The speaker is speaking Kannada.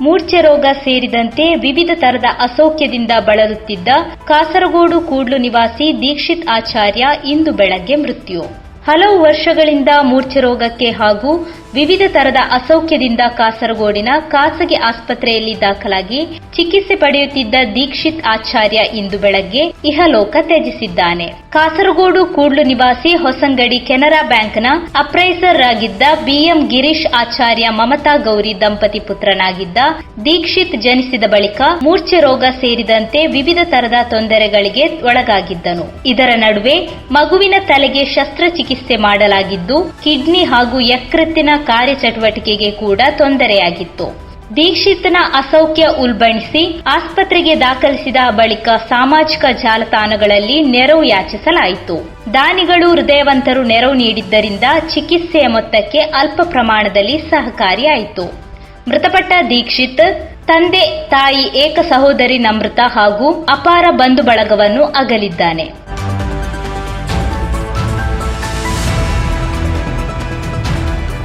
ಮೂರ್ಛೆ ರೋಗ ಸೇರಿದಂತೆ ವಿವಿಧ ತರದ ಅಸೌಖ್ಯದಿಂದ ಬಳಲುತ್ತಿದ್ದ ಕಾಸರಗೋಡು ಕೂಡ್ಲು ನಿವಾಸಿ ದೀಕ್ಷಿತ್ ಆಚಾರ್ಯ ಇಂದು ಬೆಳಗ್ಗೆ ಮೃತ್ಯು. ಹಲವು ವರ್ಷಗಳಿಂದ ಮೂರ್ಛೆ ರೋಗಕ್ಕೆ ಹಾಗೂ ವಿವಿಧ ತರದ ಅಸೌಖ್ಯದಿಂದ ಕಾಸರಗೋಡಿನ ಖಾಸಗಿ ಆಸ್ಪತ್ರೆಯಲ್ಲಿ ದಾಖಲಾಗಿ ಚಿಕಿತ್ಸೆ ಪಡೆಯುತ್ತಿದ್ದ ದೀಕ್ಷಿತ್ ಆಚಾರ್ಯ ಇಂದು ಬೆಳಗ್ಗೆ ಇಹಲೋಕ ತ್ಯಜಿಸಿದ್ದಾನೆ. ಕಾಸರಗೋಡು ಕೂಡ್ಲು ನಿವಾಸಿ ಹೊಸಂಗಡಿ ಕೆನರಾ ಬ್ಯಾಂಕ್ನ ಅಪ್ರೈಸರ್ ಆಗಿದ್ದ ಬಿಎಂ ಗಿರೀಶ್ ಆಚಾರ್ಯ ಮಮತಾ ಗೌರಿ ದಂಪತಿ ಪುತ್ರನಾಗಿದ್ದ ದೀಕ್ಷಿತ್ ಜನಿಸಿದ ಬಳಿಕ ಮೂರ್ಛೆ ರೋಗ ಸೇರಿದಂತೆ ವಿವಿಧ ತರದ ತೊಂದರೆಗಳಿಗೆ ಒಳಗಾಗಿದ್ದನು. ಇದರ ನಡುವೆ ಮಗುವಿನ ತಲೆಗೆ ಶಸ್ತ್ರಚಿಕಿತ್ಸೆ ಮಾಡಲಾಗಿದ್ದು, ಕಿಡ್ನಿ ಹಾಗೂ ಯಕೃತ್ತಿನ ಕಾರ್ಯಚಟುವಟಿಕೆಗೆ ಕೂಡ ತೊಂದರೆಯಾಗಿತ್ತು. ದೀಕ್ಷಿತ್ನ ಅಸೌಖ್ಯ ಉಲ್ಬಣಿಸಿ ಆಸ್ಪತ್ರೆಗೆ ದಾಖಲಿಸಿದ ಬಳಿಕ ಸಾಮಾಜಿಕ ಜಾಲತಾಣಗಳಲ್ಲಿ ನೆರವು ಯಾಚಿಸಲಾಯಿತು. ದಾನಿಗಳು ಹೃದಯವಂತರು ನೆರವು ನೀಡಿದ್ದರಿಂದ ಚಿಕಿತ್ಸೆಯ ಮೊತ್ತಕ್ಕೆ ಅಲ್ಪ ಪ್ರಮಾಣದಲ್ಲಿ ಸಹಕಾರಿಯಾಯಿತು. ಮೃತಪಟ್ಟ ದೀಕ್ಷಿತ್, ತಂದೆ, ತಾಯಿ ಏಕ ಸಹೋದರಿ ನಮೃತ ಹಾಗೂ ಅಪಾರ ಬಂಧು ಬಳಗವನ್ನು ಅಗಲಿದ್ದಾನೆ.